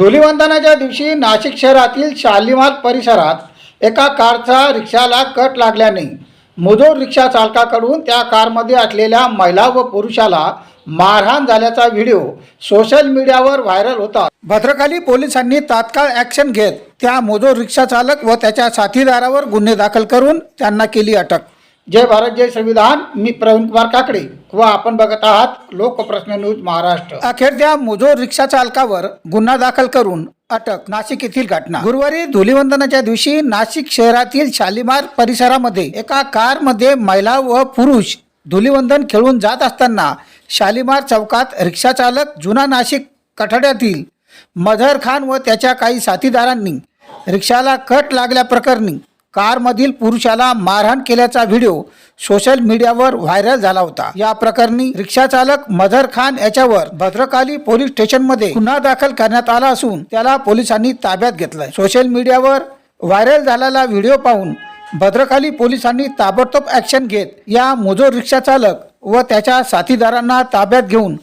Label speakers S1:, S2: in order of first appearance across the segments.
S1: धुलिवंदनाच्या दिवशी नाशिक शहरातील शालिमार परिसरात एका कारचा रिक्षाला कट लागल्याने मुजोर रिक्षा चालकाकडून त्या कारमध्ये असलेल्या महिला व पुरुषाला मारहाण झाल्याचा व्हिडिओ सोशल मीडियावर व्हायरल होता. भद्रकाली पोलिसांनी तात्काळ ॲक्शन घेत त्या मुजोर रिक्षा चालक व त्याच्या साथीदारावर गुन्हे दाखल करून त्यांना केली अटक. जय भारत जय संविधान. मी प्रवीण कुमार काकडे. व आपण बघत आहात लोकप्रश्न न्यूज महाराष्ट्र. अखेर त्या मुजोर रिक्षा चालकावर गुन्हा दाखल करून अटक नाशिक येथील घटना. गुरुवारी धुलीवंदनाच्या दिवशी नाशिक शहरातील शालिमार परिसरामध्ये एका कारमध्ये महिला व पुरुष धुलीवंदन खेळून जात असताना शालिमार चौकात रिक्षा चालक जुना नाशिक कठड्यातील मझर खान व त्याच्या काही साथीदारांनी रिक्षाला कट लागल्याप्रकरणी कारमधील पुरुषाला मारहाण केल्याचा व्हिडिओ सोशल मीडियावर व्हायरल झाला होता. या प्रकरणी रिक्षा चालक खान याच्यावर भद्रकाली पोलीस स्टेशनमध्ये गुन्हा दाखल करण्यात आला असून त्याला पोलिसांनी ताब्यात घेतलंय. सोशल मीडियावर व्हायरल झालेला व्हिडिओ पाहून भद्रकाली पोलिसांनी ताबडतोब ॲक्शन घेत या मुजोर रिक्षा चालक व त्याच्या साथीदारांना ताब्यात घेऊन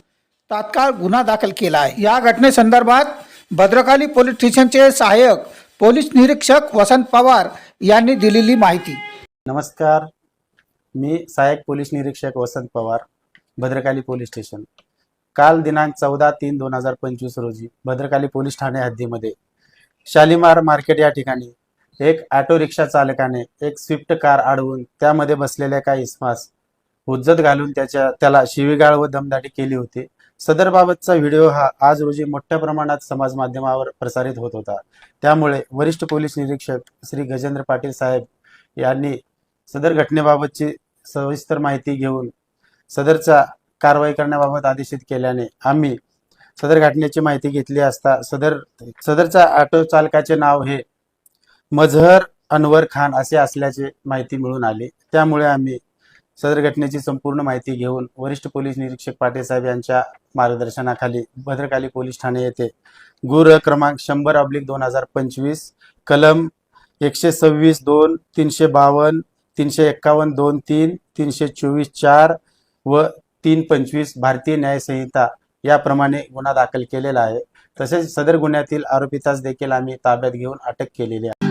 S1: तात्काळ गुन्हा दाखल केला आहे. या घटनेसंदर्भात भद्रकाली पोलीस स्टेशनचे सहाय्यक पोलीस निरीक्षक वसंत पवार यांनी दिलेली माहिती.
S2: नमस्कार. मी सहाय्यक पोलीस निरीक्षक वसंत पवार भद्रकाली पोलीस स्टेशन. काल दिनांक चौदा तीन दोन हजार पंचवीस रोजी भद्रकाली पोलीस ठाणे हद्दीमध्ये शालिमार मार्केट या ठिकाणी एक ऑटो रिक्षा चालकाने एक स्विफ्ट कार अडवून त्यामध्ये बसलेल्या काही इस्मास हुज्जत घालून त्याच्या त्याला शिवीगाळ व दमदाटी केली होती. सदरबाबतचा व्हिडिओ हा आज रोजी मोठ्या प्रमाणात समाज माध्यमावर प्रसारित होत होता. त्यामुळे वरिष्ठ पोलीस निरीक्षक श्री गजेंद्र पाटील साहेब यांनी सदर घटनेबाबतची सविस्तर माहिती घेऊन सदरचा कारवाई करण्याबाबत आदेशित केल्याने आम्ही सदर घटनेची माहिती घेतली असता सदर सदरचा ऑटो चालकाचे नाव हे मझहर अनवर खान असे असल्याचे माहिती मिळून आली. त्यामुळे आम्ही सदर घटनेची संपूर्ण माहिती घेऊन वरिष्ठ पोलीस निरीक्षक पाटील साहेब यांच्या मार्गदर्शनाखाली भद्रकाली पोलीस ठाणे येथे गुर क्रमांक शंभर ऑब्लिक दोन हजार पंचवीस कलम एकशे सव्वीस दोन तीनशे बावन्न तीनशे एक्कावन्न दोन तीन तीनशे चोवीस चार व तीन पंचवीस भारतीय न्यायसंहिता याप्रमाणे गुन्हा दाखल केलेला आहे. तसेच सदर गुन्ह्यातील आरोपितास देखील आम्ही ताब्यात घेऊन अटक केलेली आहे.